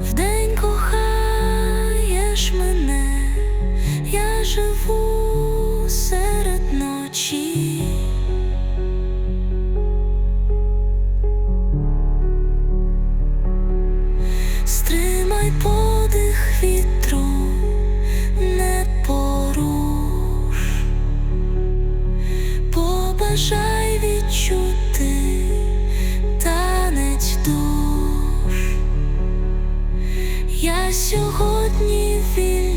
вдень кохаєш мене, я живу серед ночі. Стримай подих вітру, не поруш, побажай. я сьогодні вільна.